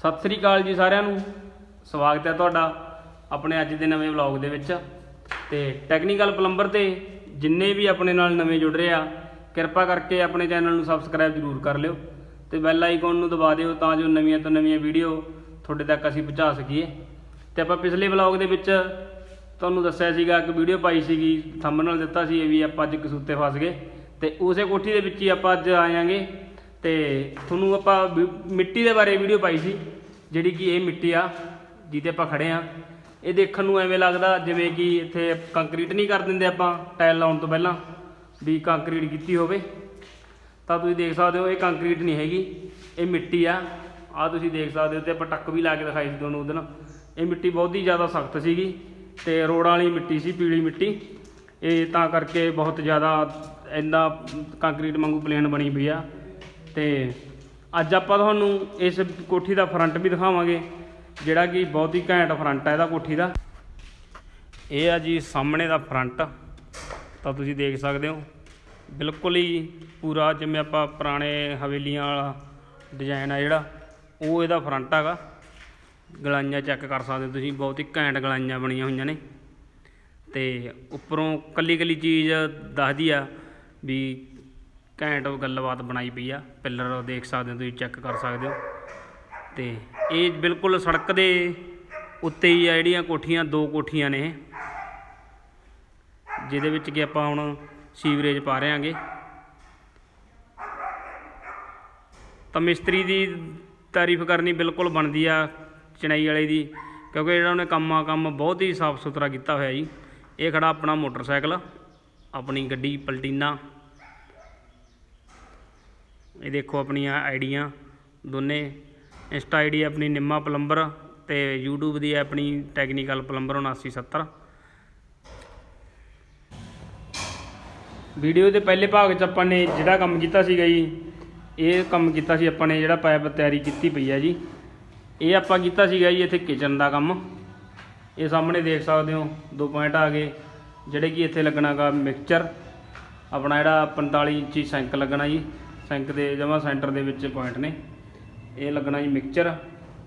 ਸਤਿ ਸ੍ਰੀ ਅਕਾਲ ਜੀ ਸਾਰਿਆਂ ਨੂੰ। ਸਵਾਗਤ ਹੈ ਤੁਹਾਡਾ ਆਪਣੇ ਅੱਜ ਦੇ ਨਵੇਂ ਵਲੌਗ ਦੇ ਵਿੱਚ। ਤੇ ਟੈਕਨੀਕਲ ਪਲੰਬਰ ਤੇ ਜਿੰਨੇ ਵੀ ਆਪਣੇ ਨਾਲ ਨਵੇਂ ਜੁੜ ਰਹੇ ਆ, ਕਿਰਪਾ ਕਰਕੇ ਆਪਣੇ ਚੈਨਲ ਨੂੰ ਸਬਸਕ੍ਰਾਈਬ ਜ਼ਰੂਰ ਕਰ ਲਿਓ ਤੇ ਬੈਲ ਆਈਕਨ ਨੂੰ ਦਬਾ ਦਿਓ ਤਾਂ ਜੋ ਨਵੀਆਂ ਤੋਂ ਨਵੀਆਂ ਵੀਡੀਓ ਤੁਹਾਡੇ ਤੱਕ ਅਸੀਂ ਪਹੁੰਚਾ ਸਕੀਏ। ਤੇ ਆਪਾਂ ਪਿਛਲੇ ਵਲੌਗ ਦੇ ਵਿੱਚ ਤੁਹਾਨੂੰ ਦੱਸਿਆ ਸੀਗਾ ਕਿ ਵੀਡੀਓ ਪਾਈ ਸੀਗੀ ਥੰਬਨੇਲ ਦਿੱਤਾ ਸੀ, ਇਹ ਵੀ ਆਪਾਂ ਅੱਜ ਕਸੂਤੇ ਫਸ ਗਏ। ਤੇ ਉਸੇ ਕੋਠੀ ਦੇ ਵਿੱਚ ਹੀ ਆਪਾਂ ਅੱਜ ਆਇਆਂਗੇ। ਤੇ ਤੁਹਾਨੂੰ ਆਪਾਂ ਮਿੱਟੀ ਦੇ ਬਾਰੇ ਵੀਡੀਓ ਪਾਈ ਸੀ। ਜਿਹੜੀ ਕਿ ਇਹ ਮਿੱਟੀ ਆ, ਜਿਹਦੇ ਆਪਾਂ ਖੜੇ ਆ, ਇਹ ਦੇਖਣ ਨੂੰ ਐਵੇਂ ਲੱਗਦਾ ਜਿਵੇਂ ਕਿ ਇੱਥੇ ਕੰਕਰੀਟ ਨਹੀਂ ਕਰ ਦਿੰਦੇ ਆਪਾਂ, ਟਾਇਲ ਲਾਉਣ ਤੋਂ ਪਹਿਲਾਂ, ਵੀ ਕੰਕਰੀਟ ਕੀਤੀ ਹੋਵੇ। ਤਾਂ ਤੁਸੀਂ ਦੇਖ ਸਕਦੇ ਹੋ, ਇਹ ਕੰਕਰੀਟ ਨਹੀਂ ਹੈਗੀ, ਇਹ ਮਿੱਟੀ ਆ। ਆ ਤੁਸੀਂ ਦੇਖ ਸਕਦੇ ਹੋ, ਤੇ ਆਪਾਂ ਟੱਕ ਵੀ ਲਾ ਕੇ ਦਿਖਾਈ ਸੀ ਤੁਹਾਨੂੰ ਉਦੋਂ ਇਹ ਮਿੱਟੀ ਬਹੁਤ ਹੀ ਜ਼ਿਆਦਾ ਸਖਤ ਸੀਗੀ, ਤੇ ਰੋੜਾਂ ਵਾਲੀ ਮਿੱਟੀ ਸੀ, ਪੀਲੀ ਮਿੱਟੀ। ਇਹ ਤਾਂ ਕਰਕੇ ਬਹੁਤ ਜ਼ਿਆਦਾ ਇੰਨਾ ਕੰਕਰੀਟ ਵਾਂਗੂ ਪਲੇਨ ਬਣੀ ਪਈ ਆ, ਤੇ ਅੱਜ ਆਪਾਂ ਤੁਹਾਨੂੰ ਇਸ ਕੋਠੀ ਦਾ ਫਰੰਟ ਵੀ ਦਿਖਾਵਾਂਗੇ, ਜਿਹੜਾ ਕਿ ਬਹੁਤ ਹੀ ਘੈਂਟ ਫਰੰਟ ਹੈ ਇਹਦਾ ਕੋਠੀ ਦਾ। ਇਹ ਆ ਜੀ ਸਾਹਮਣੇ ਦਾ ਫਰੰਟ, ਤਾਂ ਤੁਸੀਂ ਦੇਖ ਸਕਦੇ ਹੋ। ਬਿਲਕੁਲ ਹੀ ਪੂਰਾ ਜਿਵੇਂ ਆਪਾਂ ਪੁਰਾਣੇ ਹਵੇਲੀਆਂ ਵਾਲਾ ਡਿਜ਼ਾਈਨ ਆ ਜਿਹੜਾ, ਉਹ ਇਹਦਾ ਫਰੰਟ ਹੈਗਾ। ਗਲਾਈਆਂ ਚੈੱਕ ਕਰ ਸਕਦੇ ਹੋ ਤੁਸੀਂ, ਬਹੁਤ ਹੀ ਘੈਂਟ ਗਲਾਈਆਂ ਬਣੀਆਂ ਹੋਈਆਂ ਨੇ। ਤੇ ਉੱਪਰੋਂ ਕੱਲੀ ਕੱਲੀ ਚੀਜ਼ ਦੱਸਦੀ ਆ ਵੀ ਘੈਂਟ ਗੱਲਬਾਤ ਬਣਾਈ ਪਈ ਆ। ਪਿੱਲਰ ਦੇਖ ਸਕਦੇ ਹੋ ਤੁਸੀਂ ਚੈੱਕ ਕਰ ਸਕਦੇ ਹੋ। ਤੇ ਇਹ ਬਿਲਕੁਲ ਸੜਕ ਦੇ ਉੱਤੇ ਹੀ ਆ, ਜਿਹੜੀਆਂ ਕੋਠੀਆਂ, ਦੋ ਕੋਠੀਆਂ ਨੇ ਇਹ। ਜਿਹਦੇ ਵਿੱਚ ਕਿ ਆਪਾਂ ਹੁਣ ਸੀਵਰੇਜ ਪਾ ਰਹੇ ਹਾਂਗੇ। ਤਾਂ ਮਿਸਤਰੀ ਦੀ ਤਾਰੀਫ ਕਰਨੀ ਬਿਲਕੁਲ ਬਣਦੀ ਆ, ਚਣਾਈ ਵਾਲੇ ਦੀ। ਕਿਉਂਕਿ ਜਿਹੜਾ ਉਹਨੇ ਕੰਮਾਂ ਕੰਮ ਬਹੁਤ ਹੀ ਸਾਫ਼ ਸੁਥਰਾ ਕੀਤਾ ਹੋਇਆ ਜੀ। ਇਹ ਖੜਾ ਆਪਣਾ ਮੋਟਰਸਾਈਕਲ, ਆਪਣੀ ਗੱਡੀ ਪਲਟੀਨਾ। ਇਹ ਦੇਖੋ ਆਪਣੀਆਂ ਆਈਡੀਆਂ ਦੋਨੇ। ਇੰਸਟਾ ਆਈਡੀ ਆਪਣੀ ਨਿੰਮਾ ਪਲੰਬਰ ਤੇ YouTube ਦੀ ਹੈ ਆਪਣੀ ਟੈਕਨੀਕਲ ਪਲੰਬਰ 7970 ਵੀਡੀਓ ਦੇ ਪਹਿਲੇ ਭਾਗ 'ਚ ਆਪਾਂ ਨੇ ਜਿਹੜਾ ਕੰਮ ਕੀਤਾ ਸੀਗਾ ਜੀ, ਇਹ ਕੰਮ ਕੀਤਾ ਸੀ ਆਪਾਂ ਨੇ ਜਿਹੜਾ ਪਾਈਪ ਤਿਆਰੀ ਕੀਤੀ ਪਈ ਹੈ ਜੀ। ਇਹ ਆਪਾਂ ਕੀਤਾ ਸੀਗਾ ਜੀ ਇੱਥੇ ਕਿਚਨ ਦਾ ਕੰਮ। ਇਹ ਸਾਹਮਣੇ ਦੇਖ ਸਕਦੇ ਹੋ, ਦੋ ਪੁਆਇੰਟ ਆ ਗਏ, ਜਿਹੜੇ ਕਿ ਇੱਥੇ ਲੱਗਣਾਗਾ ਮਿਕਸਚਰ ਆਪਣਾ ਜਿਹੜਾ 45 ਇੰਚੀ ਸਿੰਕ ਲੱਗਣਾ ਜੀ। ਸਿੰਕ ਦੇ ਜਮਾ ਸੈਂਟਰ ਦੇ ਵਿੱਚ ਪੁਆਇੰਟ ਨੇ। ਇਹ ਲੱਗਣਾ ਜੀ ਮਿਕਸਚਰ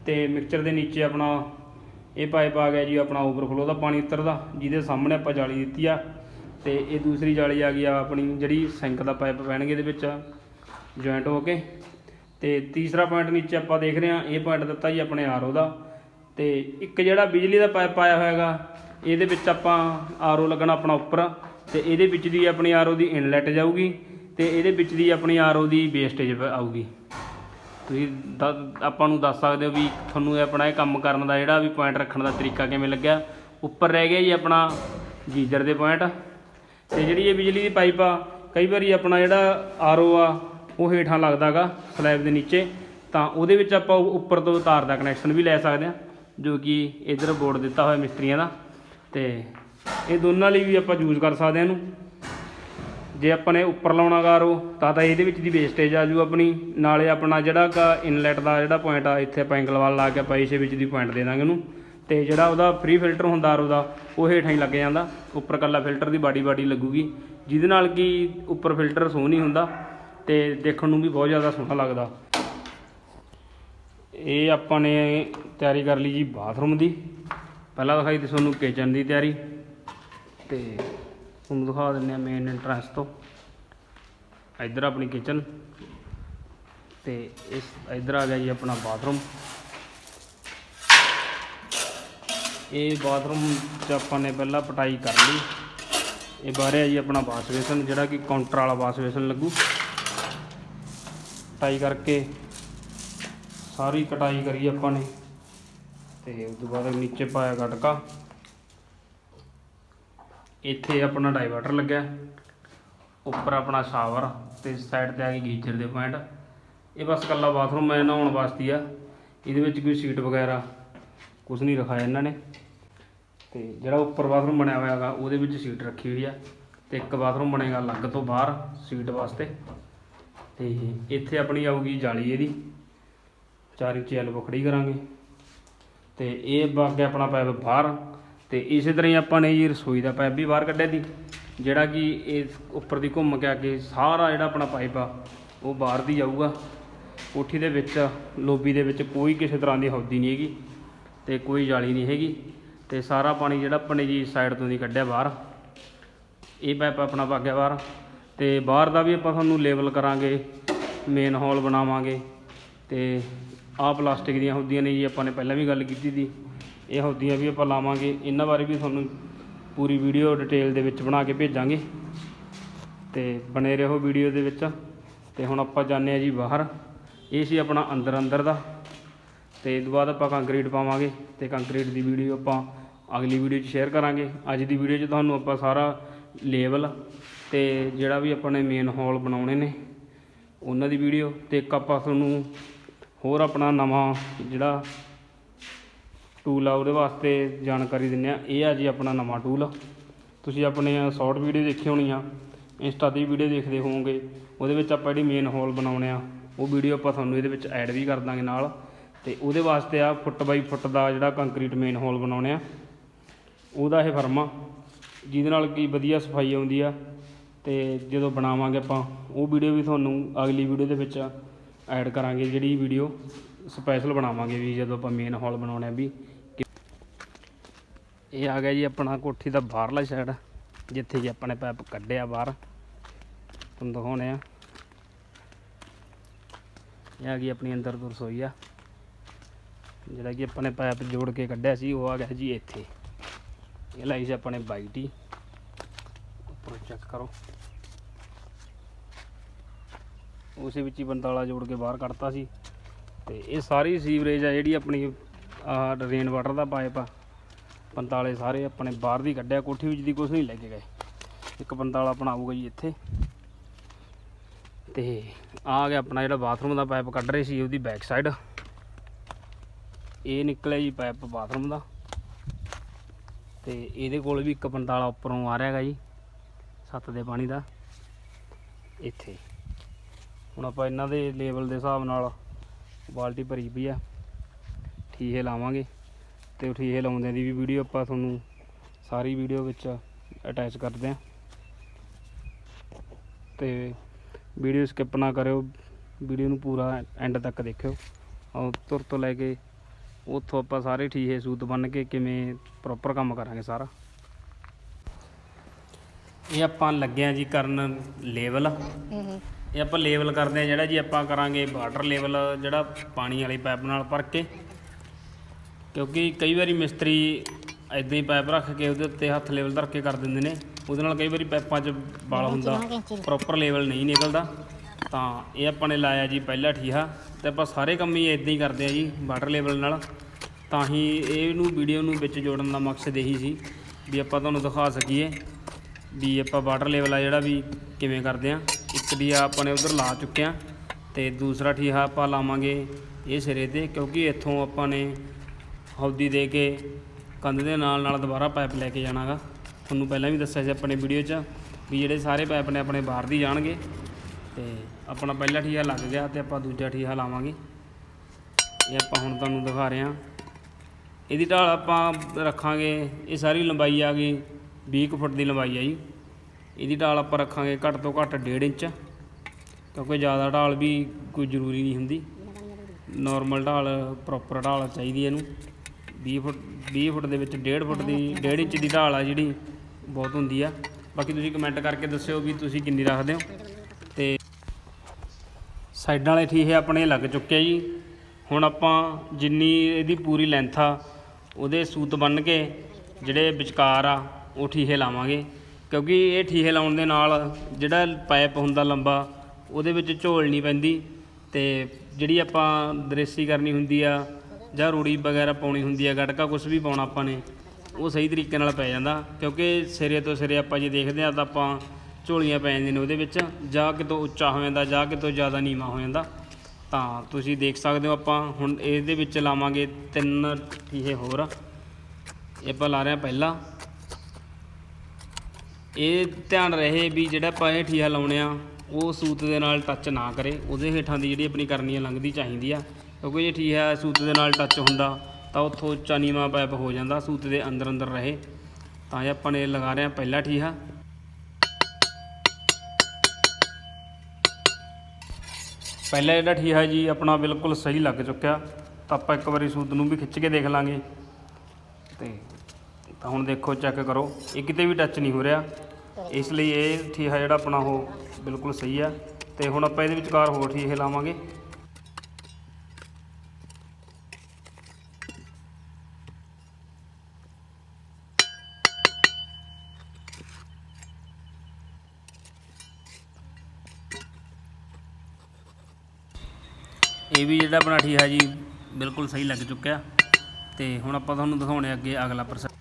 ਤੇ ਮਿਕਸਚਰ ਦੇ ਨੀਚੇ ਆਪਣਾ ਇਹ ਪਾਈਪ ਆ ਗਿਆ ਜੀ ਆਪਣਾ ਓਵਰਫਲੋ ਦਾ ਪਾਣੀ ਉਤਰਦਾ, ਜਿਹਦੇ ਸਾਹਮਣੇ ਆਪਾਂ ਜਾਲੀ ਦਿੱਤੀ ਆ ਤੇ ਇਹ ਦੂਸਰੀ ਜਾਲੀ ਆ ਗਈ ਆ ਆਪਣੀ ਜਿਹੜੀ ਸਿੰਕ ਦਾ ਪਾਈਪ ਪੈਣਗੇ ਇਹਦੇ ਵਿੱਚ ਜੁਆਇੰਟ ਹੋ ਕੇ। ਤੇ ਤੀਸਰਾ ਪੁਆਇੰਟ ਨੀਚੇ ਆਪਾਂ ਦੇਖ ਰਹੇ ਹਾਂ ਇਹ ਪੁਆਇੰਟ ਦਿੱਤਾ ਜੀ ਆਪਣੇ ਆਰਓ ਦਾ। ਤੇ ਇੱਕ ਜਿਹੜਾ ਬਿਜਲੀ ਦਾ ਪਾਈਪ ਆਇਆ ਹੋਇਆਗਾ, ਇਹਦੇ ਵਿੱਚ ਆਪਾਂ ਆਰਓ ਲੱਗਣਾ ਆਪਣਾ ਉੱਪਰ ਤੇ ਇਹਦੇ ਵਿੱਚ ਦੀ ਆਪਣੀ ਆਰਓ ਦੀ ਇਨਲੈਟ ਜਾਊਗੀ। ਤੇ ਇਹਦੇ ਵਿੱਚ ਦੀ ਆਪਣੀ ਆਰਓ ਦੀ ਵੇਸਟੇਜ ਆਊਗੀ। ਤੁਸੀਂ ਦ- ਆਪਾਂ ਨੂੰ ਦੱਸ ਸਕਦੇ ਹੋ ਵੀ ਤੁਹਾਨੂੰ ਇਹ ਆਪਣਾ ਇਹ ਕੰਮ ਕਰਨ ਦਾ ਜਿਹੜਾ ਵੀ ਪੁਆਇੰਟ ਰੱਖਣ ਦਾ ਤਰੀਕਾ ਕਿਵੇਂ ਲੱਗਿਆ। ਉੱਪਰ ਰਹਿ ਗਿਆ ਜੀ ਆਪਣਾ ਗੀਜ਼ਰ ਦੇ ਪੁਆਇੰਟ ਤੇ ਜਿਹੜੀ ਇਹ ਬਿਜਲੀ ਦੀ ਪਾਈਪ ਆ, ਕਈ ਵਾਰੀ ਆਪਣਾ ਜਿਹੜਾ ਆਰਓ ਆ, ਉਹ ਹੇਠਾਂ ਲੱਗਦਾਗਾ ਸਲੈਬ ਦੇ ਨੀਚੇ। ਤਾਂ ਉਹਦੇ ਵਿੱਚ ਆਪਾਂ ਉ- ਉੱਪਰ ਤੋਂ ਤਾਰ ਦਾ ਕਨੈਕਸ਼ਨ ਵੀ ਲੈ ਸਕਦੇ ਆ ਜੋ ਕਿ ਇਧਰ ਬੋਰਡ ਦਿੱਤਾ ਹੋਇਆ ਮਿਸਤਰੀਆਂ ਦਾ। ਤੇ ਇਹ ਦੋਨਾਂ ਲਈ ਵੀ ਆਪਾਂ ਯੂਜ਼ ਕਰ ਸਕਦੇ ਆ ਇਹਨੂੰ। ਜੇ ਆਪਾਂ ਨੇ ਉੱਪਰ ਲਾਉਣਾ ਗਾਰੋ ਤਾਂ ਤਾਂ ਇਹਦੇ ਵਿੱਚ ਦੀ ਵੇਸਟੇਜ ਆ ਜੂ ਆਪਣੀ। ਨਾਲੇ ਆਪਣਾ ਜਿਹੜਾ ਕਾ ਇਨਲੈਟ ਦਾ ਜਿਹੜਾ ਪੁਆਇੰਟ ਆ, ਇੱਥੇ ਆਪਾਂ ਐਂਗਲ ਵਾਲ ਲਾ ਕੇ ਆਪਾਂ ਇਸੇ ਵਿੱਚ ਦੀ ਪੁਆਇੰਟ ਦੇ ਦਾਂਗੇ ਉਹਨੂੰ ਤੇ ਜਿਹੜਾ ਉਹਦਾ ਫ੍ਰੀ ਫਿਲਟਰ ਹੁੰਦਾ ਆਰੋ ਦਾ, ਉਹ ਹੇਠਾਂ ਹੀ ਲੱਗ ਜਾਂਦਾ। ਉੱਪਰ ਕੱਲਾ ਫਿਲਟਰ ਦੀ ਬਾਡੀ ਬਾਡੀ ਲੱਗੂਗੀ। ਜਿਹਦੇ ਨਾਲ ਕਿ ਉੱਪਰ ਫਿਲਟਰ ਸੋਹ ਨਹੀਂ ਹੁੰਦਾ, ਤੇ ਦੇਖਣ ਨੂੰ ਵੀ ਬਹੁਤ ਜ਼ਿਆਦਾ ਸੋਹਣਾ ਲੱਗਦਾ। ਇਹ ਆਪਾਂ ਨੇ ਤਿਆਰੀ ਕਰ ਲਈ ਜੀ ਬਾਥਰੂਮ ਦੀ। ਪਹਿਲਾਂ ਦਿਖਾਈ ਤੇ ਤੁਹਾਨੂੰ ਕਿਚਨ ਦੀ ਤਿਆਰੀ। ਤੇ ਤੁਹਾਨੂੰ ਦਿਖਾ ਦਿੰਦੇ ਆ ਮੇਨ ਐਂਟਰੈਂਸ ਤੋਂ। ਇੱਧਰ ਆਪਣੀ ਕਿਚਨ ਤੇ ਇਸ ਇੱਧਰ ਆ ਗਿਆ ਜੀ ਆਪਣਾ ਬਾਥਰੂਮ ਇਹ ਬਾਥਰੂਮ 'ਚ ਆਪਾਂ ਨੇ ਪਹਿਲਾਂ ਪਟਾਈ ਕਰ ਲਈ। ਇਹ ਬਾਹਰ ਹੈ ਜੀ ਆਪਣਾ ਵਾਸ਼ ਬੇਸਨ ਜਿਹੜਾ ਕਿ ਕਾਊਂਟਰ ਵਾਲਾ ਵਾਸ਼ ਬੇਸਨ ਲੱਗੂ। ਪਟਾਈ ਕਰਕੇ ਸਾਰੀ ਕਟਾਈ ਕਰੀ ਆਪਾਂ ਨੇ। ਤੇ ਉਸ ਤੋਂ ਬਾਅਦ ਨੀਚੇ ਪਾਇਆ ਗਟਕਾ। ਇੱਥੇ ਆਪਣਾ ਡਾਈਵਰਟਰ ਲੱਗਿਆ। ਉੱਪਰ ਆਪਣਾ ਸ਼ਾਵਰ ਤੇ ਸਾਈਡ ਤੇ ਆ ਗਈ ਗੀਜ਼ਰ ਦੇ ਪੁਆਇੰਟ ਇਹ ਬਸ ਇਕੱਲਾ ਬਾਥਰੂਮ ਹੈ ਨਹਾਉਣ ਵਾਸਤੇ ਆ। ਇਹਦੇ ਵਿੱਚ ਕੋਈ ਸੀਟ ਵਗੈਰਾ ਕੁਝ ਨਹੀਂ ਰਖਾਇਆ ਇਹਨਾਂ ਨੇ। ਤੇ ਜਿਹੜਾ ਉੱਪਰ ਬਾਥਰੂਮ ਬਣਿਆ ਹੋਇਆ ਹੈਗਾ, ਉਹਦੇ ਵਿੱਚ ਸੀਟ ਰੱਖੀ ਹੋਈ ਆ। ਤੇ ਇੱਕ ਬਾਥਰੂਮ ਬਣੇਗਾ ਅਲੱਗ ਤੋਂ ਬਾਹਰ ਸੀਟ ਵਾਸਤੇ। ਤੇ ਇੱਥੇ ਆਪਣੀ ਆਊਗੀ ਜਾਲੀ ਇਹਦੀ। ਚਾਰ ਇੰਚੀ ਐਲਬੋ ਖੜੀ ਕਰਾਂਗੇ। ਤੇ ਇਹ ਵਗ ਆਪਣਾ ਪੈਪ ਬਾਹਰ। ਤੇ ਇਸੇ ਤਰ੍ਹਾਂ ਹੀ ਆਪਾਂ ਨੇ ਜੀ ਰਸੋਈ ਦਾ ਪਾਈਪ ਵੀ ਬਾਹਰ ਕੱਢਿਆ ਦੀ ਜਿਹੜਾ ਕਿ ਇਸ ਉੱਪਰ ਦੀ ਘੁੰਮ ਕੇ ਆ ਕੇ ਸਾਰਾ ਜਿਹੜਾ ਆਪਣਾ ਪਾਈਪ ਆ, ਉਹ ਬਾਹਰ ਦੀ ਜਾਊਗਾ। ਕੋਠੀ ਦੇ ਵਿੱਚ, ਲੋਬੀ ਦੇ ਵਿੱਚ ਕੋਈ ਕਿਸੇ ਤਰ੍ਹਾਂ ਦੀ ਹੌਦੀ ਨਹੀਂ ਹੈਗੀ ਤੇ ਕੋਈ ਜਾਲੀ ਨਹੀਂ ਹੈਗੀ ਤੇ ਸਾਰਾ ਪਾਣੀ ਜਿਹੜਾ ਆਪਣੇ ਜੀ ਸਾਈਡ ਤੋਂ ਦੀ ਕੱਢਿਆ ਬਾਹਰ। ਇਹ ਪਾਈਪ ਆਪਣਾ ਪਾ ਗਿਆ ਬਾਹਰ ਤੇ ਬਾਹਰ ਦਾ ਵੀ ਆਪਾਂ ਤੁਹਾਨੂੰ ਲੇਬਲ ਕਰਾਂਗੇ ਮੇਨ ਹਾਲ ਬਣਾਵਾਂਗੇ ਤੇ ਆਹ ਪਲਾਸਟਿਕ ਦੀਆਂ ਹੌਦੀਆਂ ਨੇ ਜੀ ਆਪਾਂ ਨੇ ਪਹਿਲਾਂ ਵੀ ਗੱਲ ਕੀਤੀ ਸੀ। ਇਹ ਹੌਦੀਆਂ ਵੀ ਆਪਾਂ ਲਾਵਾਂਗੇ। ਇਹਨਾਂ ਬਾਰੇ ਵੀ ਤੁਹਾਨੂੰ ਪੂਰੀ ਵੀਡੀਓ ਡਿਟੇਲ ਦੇ ਵਿੱਚ ਬਣਾ ਕੇ ਭੇਜਾਂਗੇ। ਤੇ ਬਣੇ ਰਹੋ ਵੀਡੀਓ ਦੇ ਵਿੱਚ। ਤੇ ਹੁਣ ਆਪਾਂ ਜਾਂਦੇ ਆ ਜੀ ਬਾਹਰ। ਇਹ ਸੀ ਆਪਣਾ ਅੰਦਰ ਅੰਦਰ ਦਾ। ਤੇ ਇਸ ਤੋਂ ਬਾਅਦ ਆਪਾਂ ਕੰਕਰੀਟ ਪਾਵਾਂਗੇ। ਤੇ ਕੰਕਰੀਟ ਦੀ ਵੀਡੀਓ ਆਪਾਂ ਅਗਲੀ ਵੀਡੀਓ 'ਚ ਸ਼ੇਅਰ ਕਰਾਂਗੇ। ਅੱਜ ਦੀ ਵੀਡੀਓ 'ਚ ਤੁਹਾਨੂੰ ਆਪਾਂ ਸਾਰਾ ਲੇਵਲ ਤੇ ਜਿਹੜਾ ਵੀ ਆਪਾਂ ਨੇ ਮੇਨ ਹਾਲ ਬਣਾਉਣੇ ਨੇ, ਉਹਨਾਂ ਦੀ ਵੀਡੀਓ। ਤੇ ਇੱਕ ਆਪਾਂ ਤੁਹਾਨੂੰ ਹੋਰ ਆਪਣਾ ਨਵਾਂ ਜਿਹੜਾ ਟੂਲ ਆ, ਉਹਦੇ ਵਾਸਤੇ ਜਾਣਕਾਰੀ ਦਿੰਨੇ ਆ। ਇਹ ਆ ਜੀ ਆਪਣਾ ਨਵਾਂ ਟੂਲ ਤੁਸੀਂ ਆਪਣੇ ਸ਼ਾਰਟ ਵੀਡੀਓ ਦੇਖੀ ਹੋਣੀ ਆ, ਇੰਸਟਾ ਦੀ ਵੀਡੀਓ ਦੇਖਦੇ ਹੋਵੋਗੇ। ਉਹਦੇ ਵਿੱਚ ਆਪਾਂ ਜਿਹੜੀ ਮੇਨ ਹਾਲ ਬਣਾਉਣੇ ਆ, ਉਹ ਵੀਡੀਓ ਆਪਾਂ ਤੁਹਾਨੂੰ ਇਹਦੇ ਵਿੱਚ ਐਡ ਵੀ ਕਰ ਦਾਂਗੇ ਨਾਲ। ਤੇ ਉਹਦੇ ਵਾਸਤੇ ਆ ਫੁੱਟ ਬਾਈ ਫੁੱਟ ਦਾ ਜਿਹੜਾ ਕੰਕਰੀਟ ਮੇਨ ਹਾਲ ਬਣਾਉਣੇ ਆ। ਉਹਦਾ ਇਹ ਫਰਮਾ ਜਿਹਦੇ ਨਾਲ ਕੀ ਵਧੀਆ ਸਫ਼ਾਈ ਆਉਂਦੀ ਆ। ਤੇ ਜਦੋਂ ਬਣਾਵਾਂਗੇ ਆਪਾਂ, ਉਹ ਵੀਡੀਓ ਵੀ ਤੁਹਾਨੂੰ ਅਗਲੀ ਵੀਡੀਓ ਦੇ ਵਿੱਚ ਐਡ ਕਰਾਂਗੇ, ਜਿਹੜੀ ਵੀਡੀਓ ਸਪੈਸ਼ਲ ਬਣਾਵਾਂਗੇ ਵੀ ਜਦੋਂ ਆਪਾਂ ਮੇਨ ਹਾਲ ਬਣਾਉਣੇ ਆ ਵੀ। ਇਹ ਆ ਗਿਆ ਜੀ ਆਪਣਾ ਕੋਠੀ ਦਾ ਬਾਹਰਲਾ ਸਾਈਡ ਜਿੱਥੇ ਜੀ ਆਪਣੇ ਪਾਈਪ ਕੱਢਿਆ ਬਾਹਰ। ਤੁਹਾਨੂੰ ਦਿਖਾਉਣੇ ਆ। ਇਹ ਆ ਗਈ ਆਪਣੀ ਅੰਦਰ ਤੋਂ ਰਸੋਈ ਆ। ਜਿਹੜਾ ਕਿ ਆਪਾਂ ਨੇ ਪਾਈਪ ਜੋੜ ਕੇ ਕੱਢਿਆ ਸੀ, ਉਹ ਆ ਗਿਆ ਜੀ ਇੱਥੇ। ਇਹ ਲਾਈ ਸੀ ਆਪਾਂ ਨੇ ਬਾਈਟ ਉੱਪਰ ਚੈੱਕ ਕਰੋ। ਉਸੇ ਵਿੱਚ ਹੀ ਬੰਦਾਲਾ ਜੋੜ ਕੇ ਬਾਹਰ ਕੱਢਤਾ ਸੀ। ਤੇ ਇਹ ਸਾਰੀ ਸੀਵਰੇਜ ਆ ਜਿਹੜੀ ਆਪਣੀ ਰੇਨ ਵਾਟਰ ਦਾ ਪਾਈਪ ਆ। ਪੰਤਾਲੇ ਸਾਰੇ ਆਪਣੇ ਬਾਹਰ ਦੀ ਕੱਢਿਆ, ਕੋਠੀ ਵਿੱਚ ਦੀ ਕੁਝ ਨਹੀਂ ਲੈ ਕੇ ਗਏ। ਇੱਕ ਪੰਤਾਲਾ ਆਪਣਾ ਆਊਗਾ ਜੀ ਇੱਥੇ। ਤੇ ਆ ਗਿਆ ਆਪਣਾ ਜਿਹੜਾ ਬਾਥਰੂਮ ਦਾ ਪਾਈਪ ਕੱਢ ਰਹੇ ਸੀ, ਉਹਦੀ ਬੈਕ ਸਾਈਡ ਇਹ ਨਿਕਲਿਆ ਜੀ ਪਾਈਪ ਬਾਥਰੂਮ ਦਾ। ਤੇ ਇਹਦੇ ਕੋਲ ਵੀ ਇੱਕ ਪੰਤਾਲਾ ਉੱਪਰੋਂ ਆ ਰਿਹਾ ਹੈਗਾ ਜੀ, ਸੱਤ ਦੇ ਪਾਣੀ ਦਾ। ਇੱਥੇ। ਹੁਣ ਆਪਾਂ ਇਹਨਾਂ ਦੇ ਲੈਵਲ ਦੇ ਹਿਸਾਬ ਨਾਲ ਬਾਲਟੀ ਭਰੀ ਪਈ ਆ। ਠੀਹੇ ਲਾਵਾਂਗੇ। ਤੇ ਉਹ ਠੀਹੇ ਲਾਉਂਦਿਆਂ ਦੀ ਵੀ ਵੀਡੀਓ ਆਪਾਂ ਤੁਹਾਨੂੰ ਸਾਰੀ ਵੀਡੀਓ ਵਿੱਚ ਅਟੈਚ ਕਰਦੇ ਆ ਤੇ ਵੀਡੀਓ ਸਕਿਪ ਨਾ ਕਰਿਓ ਵੀਡੀਓ ਨੂੰ ਪੂਰਾ ਐਂਡ ਤੱਕ ਦੇਖਿਓ। ਔਰ ਤੁਰ ਤੋਂ ਲੈ ਕੇ ਉੱਥੋਂ ਆਪਾਂ ਸਾਰੇ ਠੀਹੇ ਸੂਤ ਬੰਨ ਕੇ ਕਿਵੇਂ ਪ੍ਰੋਪਰ ਕੰਮ ਕਰਾਂਗੇ ਸਾਰਾ। ਇਹ ਆਪਾਂ ਲੱਗੇ ਆ ਜੀ ਕਰਨ ਲੈਵਲ ਇਹ ਆਪਾਂ ਲੈਵਲ ਕਰਦੇ ਆ ਜਿਹੜਾ ਜੀ ਆਪਾਂ ਕਰਾਂਗੇ ਵਾਟਰ ਲੈਵਲ ਜਿਹੜਾ ਪਾਣੀ ਵਾਲੀ ਪਾਈਪ ਨਾਲ ਭਰ ਕੇ। ਕਿਉਂਕਿ ਕਈ ਵਾਰੀ ਮਿਸਤਰੀ ਐਦਾਂ ਹੀ ਪਾਈਪ ਰੱਖ ਕੇ ਉਹਦੇ ਉੱਤੇ ਹੱਥ ਲੈਵਲ ਧਰ ਕੇ ਕਰ ਦਿੰਦੇ ਨੇ। ਉਹਦੇ ਨਾਲ ਕਈ ਵਾਰੀ ਪਾਈਪਾਂ 'ਚ ਵਾਲ ਹੁੰਦਾ ਪ੍ਰੋਪਰ ਲੈਵਲ ਨਹੀਂ ਨਿਕਲਦਾ। ਤਾਂ ਇਹ ਆਪਾਂ ਨੇ ਲਾਇਆ ਜੀ ਪਹਿਲਾ ਠੀਹਾ ਤੇ ਆਪਾਂ ਸਾਰੇ ਕੰਮ ਹੀ ਐਦਾਂ ਹੀ ਕਰਦੇ ਆ ਜੀ ਵਾਟਰ ਲੈਵਲ ਨਾਲ। ਤਾਂ ਹੀ ਇਹਨੂੰ ਵੀਡੀਓ ਨੂੰ ਵਿੱਚ ਜੋੜਨ ਦਾ ਮਕਸਦ ਇਹੀ ਸੀ ਵੀ ਆਪਾਂ ਤੁਹਾਨੂੰ ਦਿਖਾ ਸਕੀਏ ਵੀ ਆਪਾਂ ਵਾਟਰ ਲੈਵਲ ਆ ਜਿਹੜਾ ਵੀ ਕਿਵੇਂ ਕਰਦੇ ਆ। ਇੱਕ ਦੀ ਆਪਾਂ ਨੇ ਉਧਰ ਲਾ ਚੁੱਕੇ ਆ ਤੇ ਦੂਸਰਾ ਠੀਹਾ ਆਪਾਂ ਲਾਵਾਂਗੇ ਇਹ ਸਿਰੇ ਤੇ ਕਿਉਂਕਿ ਇੱਥੋਂ ਆਪਾਂ ਨੇ ਹੌਦੀ ਦੇ ਕੇ ਕੰਧ ਦੇ ਨਾਲ ਨਾਲ ਦੁਬਾਰਾ ਪਾਈਪ ਲੈ ਕੇ ਜਾਣਾਗਾ। ਤੁਹਾਨੂੰ ਪਹਿਲਾਂ ਵੀ ਦੱਸਿਆ ਸੀ ਆਪਣੇ ਵੀਡੀਓ 'ਚ ਵੀ ਜਿਹੜੇ ਸਾਰੇ ਪਾਈਪ ਨੇ ਆਪਣੇ ਬਾਹਰ ਦੀ ਜਾਣਗੇ ਤੇ ਆਪਣਾ ਪਹਿਲਾ ਠੀਹਾ ਲੱਗ ਗਿਆ ਤੇ ਆਪਾਂ ਦੂਜਾ ਠੀਹਾ ਲਾਵਾਂਗੇ। ਇਹ ਆਪਾਂ ਹੁਣ ਤੁਹਾਨੂੰ ਦਿਖਾ ਰਹੇ ਹਾਂ। ਇਹਦੀ ਢਾਲ ਆਪਾਂ ਰੱਖਾਂਗੇ, ਇਹ ਸਾਰੀ ਲੰਬਾਈ ਆ ਗਈ 20 ਕੁ ਫੁੱਟ ਦੀ ਲੰਬਾਈ ਆ ਜੀ। ਇਹਦੀ ਢਾਲ ਆਪਾਂ ਰੱਖਾਂਗੇ ਘੱਟ ਤੋਂ ਘੱਟ 1.5 ਇੰਚ, ਕਿਉਂਕਿ ਜ਼ਿਆਦਾ ਢਾਲ ਵੀ ਕੋਈ ਜ਼ਰੂਰੀ ਨਹੀਂ ਹੁੰਦੀ। ਨਾਰਮਲ ਢਾਲ ਪ੍ਰੋਪਰ ਢਾਲ ਚਾਹੀਦੀ ਇਹਨੂੰ। 20 ਫੁੱਟ 20 ਫੁੱਟ ਦੇ ਵਿੱਚ 1.5 ਫੁੱਟ ਦੀ 1.5 ਇੰਚ ਦੀ ਢਾਲ ਆ ਜਿਹੜੀ ਬਹੁਤ ਹੁੰਦੀ ਆ। ਬਾਕੀ ਤੁਸੀਂ ਕਮੈਂਟ ਕਰਕੇ ਦੱਸਿਓ ਵੀ ਤੁਸੀਂ ਕਿੰਨੀ ਰੱਖਦੇ ਹੋ। ਤੇ ਸਾਈਡਾਂ ਵਾਲੇ ਠੀਹੇ ਆਪਣੇ ਲੱਗ ਚੁੱਕੇ ਆ ਜੀ। ਹੁਣ ਆਪਾਂ ਜਿੰਨੀ ਇਹਦੀ ਪੂਰੀ ਲੈਂਥ ਆ ਉਹਦੇ ਸੂਤ ਬੰਨ ਕੇ ਜਿਹੜੇ ਵਿਚਕਾਰ ਆ ਉਹ ਠੀਹੇ ਲਾਵਾਂਗੇ। ਕਿਉਂਕਿ ਇਹ ਠੀਹੇ ਲਾਉਣ ਦੇ ਨਾਲ ਜਿਹੜਾ ਪਾਈਪ ਹੁੰਦਾ ਲੰਬਾ ਉਹਦੇ ਵਿੱਚ ਝੋਲ ਨਹੀਂ ਪੈਂਦੀ। ਤੇ ਜਿਹੜੀ ਆਪਾਂ ਦ੍ਰੇਸੀ ਕਰਨੀ ਹੁੰਦੀ ਆ ਜਾਂ ਰੂੜੀ ਵਗੈਰਾ ਪਾਉਣੀ ਹੁੰਦੀ ਆ, ਗਟਕਾ ਕੁਝ ਵੀ ਪਾਉਣਾ ਆਪਾਂ ਨੇ, ਉਹ ਸਹੀ ਤਰੀਕੇ ਨਾਲ ਪੈ ਜਾਂਦਾ। ਕਿਉਂਕਿ ਸਿਰੇ ਤੋਂ ਸਿਰੇ ਆਪਾਂ ਜੇ ਦੇਖਦੇ ਆ ਤਾਂ ਆਪਾਂ ਝੋਲੀਆਂ ਪੈ ਜਾਂਦੀਆਂ ਨੇ ਉਹਦੇ ਵਿੱਚ, ਜਾਂ ਕਿਤੋਂ ਉੱਚਾ ਹੋ ਜਾਂਦਾ, ਜਾਂ ਕਿਤੋਂ ਜ਼ਿਆਦਾ ਨੀਵਾਂ ਹੋ ਜਾਂਦਾ। ਤਾਂ ਤੁਸੀਂ ਦੇਖ ਸਕਦੇ ਹੋ ਆਪਾਂ ਹੁਣ ਇਹਦੇ ਵਿੱਚ ਲਾਵਾਂਗੇ ਤਿੰਨ ਠੀਹੇ ਹੋਰ। ਇਹ ਆਪਾਂ ਲਾ ਰਹੇ ਹਾਂ ਪਹਿਲਾ। ਇਹ ਧਿਆਨ ਰਹੇ ਵੀ ਜਿਹੜਾ ਆਪਾਂ ਇਹ ਠੀਹਾ ਲਾਉਣੇ ਆ, ਉਹ ਸੂਤ ਦੇ ਨਾਲ ਟੱਚ ਨਾ ਕਰੇ, ਉਹਦੇ ਹੇਠਾਂ ਦੀ ਜਿਹੜੀ ਆਪਣੀ ਕਰਨੀ ਆ, ਲੰਘਦੀ ਚਾਹੀਦੀ ਆ। ਕਿਉਂਕਿ ਜੇ ਹੈ ਸੂਤ ਦੇ ਨਾਲ ਟੱਚ ਹੁੰਦਾ, ਤਾਂ ਉੱਥੋਂ ਉੱਚਾ ਨੀਵਾਂ ਪਾਈਪ ਹੋ ਜਾਂਦਾ, ਸੂਤ ਦੇ ਅੰਦਰ ਅੰਦਰ ਰਹੇ। ਤਾਂ ਇਹ ਆਪਾਂ ਨੇ ਲਗਾ ਰਹੇ ਹਾਂ ਪਹਿਲਾ ਠੀਹਾ। ਪਹਿਲਾ ਜਿਹੜਾ ਠੀਹਾ ਜੀ, ਆਪਣਾ ਬਿਲਕੁਲ ਸਹੀ ਲੱਗ ਚੁੱਕਿਆ। ਤਾਂ ਆਪਾਂ ਇੱਕ ਵਾਰੀ ਸੂਤ ਨੂੰ ਵੀ ਖਿੱਚ ਕੇ ਦੇਖ ਲਾਂਗੇ। ਤੇ ਤਾਂ ਹੁਣ ਦੇਖੋ ਚੈੱਕ ਕਰੋ। ਇਹ ਕਿਤੇ ਵੀ ਟੱਚ ਨਹੀਂ ਹੋ ਰਿਹਾ। ਇਸ ਲਈ ਇਹ ਠੀਹਾ ਜਿਹੜਾ ਆਪਣਾ ਉਹ ਬਿਲਕੁਲ ਸਹੀ ਆ। ਤੇ ਹੁਣ ਆਪਾਂ ਇਹਦੇ ਵਿਚਕਾਰ ਹੋਰ ਠੀਹੇ ਲਾਵਾਂਗੇ। ਇਹ ਵੀ ਜਿਹੜਾ ਆਪਣਾ ਹੈ ਜੀ, ਬਿਲਕੁਲ ਸਹੀ ਲੱਗ ਚੁੱਕਿਆ। ਤੇ ਹੁਣ ਆਪਾਂ ਤੁਹਾਨੂੰ ਦਿਖਾਉਣੇ ਅੱਗੇ ਅਗਲਾ ਪ੍ਰੋਸੈਸ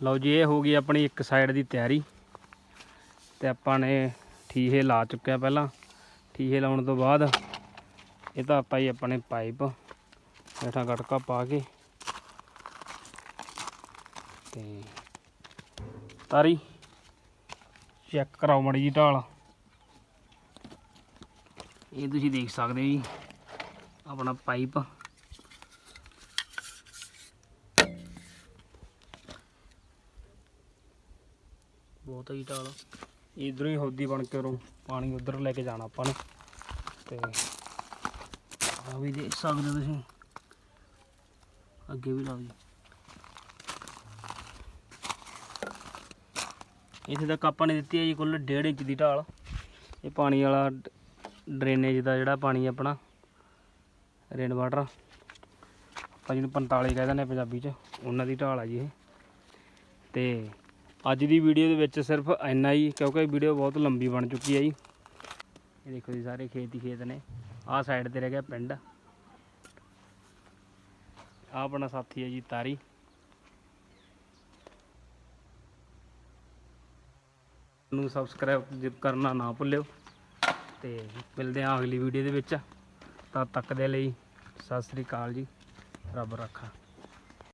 ਲਓ ਜੀ, ਇਹ ਹੋ ਗਈ ਆਪਣੀ ਇੱਕ ਸਾਈਡ ਦੀ ਤਿਆਰੀ। ਤੇ ਆਪਾਂ ਨੇ ਠੀਹੇ ਲਾ ਚੁੱਕਿਆ ਪਹਿਲਾਂ। ਠੀਹੇ ਲਾਉਣ ਤੋਂ ਬਾਅਦ ਇਹ ਤਾਂ ਆਪਾਂ ਹੀ ਆਪਣੇ ਪਾਈਪ, ਹੇਠਾਂ ਗਟਕਾ ਪਾ ਕੇ ਤੇ ਤਾਰੀ। ਚੈੱਕ ਕਰਾਓ ਮੜੀ ਜੀ ਢਾਲ। ਇਹ ਤੁਸੀਂ ਦੇਖ ਸਕਦੇ ਹੋ ਜੀ ਆਪਣਾ ਪਾਈਪ। ਬਹੁਤ ਹੀ ਢਾਲ। ਇਧਰੋਂ ਹੀ ਹੋਦੀ ਬਣ ਕੇ ਉਰੋਂ ਪਾਣੀ ਉਧਰ ਲੈ ਕੇ ਜਾਣਾ ਆਪਾਂ ਨੇ। ਤੇ ਆ ਵੀ ਦੇਖ ਸਕਦੇ ਹੋ ਤੁਸੀਂ। ਅੱਗੇ ਵੀ ਲਾਓ ਜੀ ਇੱਥੇ ਤੱਕ ਆਪਾਂ ਨੇ ਦਿੱਤੀ ਹੈ ਜੀ ਕੁੱਲ 1.5 ਇੰਚ ਦੀ ਢਾਲ। ਇਹ ਪਾਣੀ ਵਾਲਾ ਡਰੇਨੇਜ ਦਾ ਜਿਹੜਾ ਪਾਣੀ ਆਪਣਾ ਰੇਨ ਵਾਟਰ ਆਪਾਂ ਜਿਹਨੂੰ 45 ਕਹਿ ਦਿੰਦੇ ਆ ਪੰਜਾਬੀ 'ਚ, ਉਹਨਾਂ ਦੀ ਢਾਲ ਆ ਜੀ ਇਹ। ਤੇ ਅੱਜ ਦੀ ਵੀਡੀਓ ਦੇ ਵਿੱਚ ਸਿਰਫ ਇੰਨਾ ਹੀ, ਕਿਉਂਕਿ ਵੀਡੀਓ ਬਹੁਤ ਲੰਬੀ ਬਣ ਚੁੱਕੀ ਹੈ ਜੀ। ਇਹ ਦੇਖੋ ਜੀ ਸਾਰੇ ਖੇਤ ਹੀ ਖੇਤ ਨੇ। ਆਹ ਸਾਈਡ ਤੇ ਰਹਿ ਗਿਆ ਪਿੰਡ। ਆਹ ਆਪਣਾ ਸਾਥੀ ਹੈ ਜੀ ਤਾਰੀ। ਨੂੰ ਸਬਸਕ੍ਰਾਈਬ ਕਰਨਾ ਨਾ ਭੁੱਲਿਓ ਤੇ ਮਿਲਦੇ ਹਾਂ ਅਗਲੀ ਵੀਡੀਓ ਦੇ ਵਿੱਚ। ਤਦ ਤੱਕ ਦੇ ਲਈ ਸਤਿ ਸ੍ਰੀ ਅਕਾਲ ਜੀ। ਰੱਬ ਰੱਖਾ।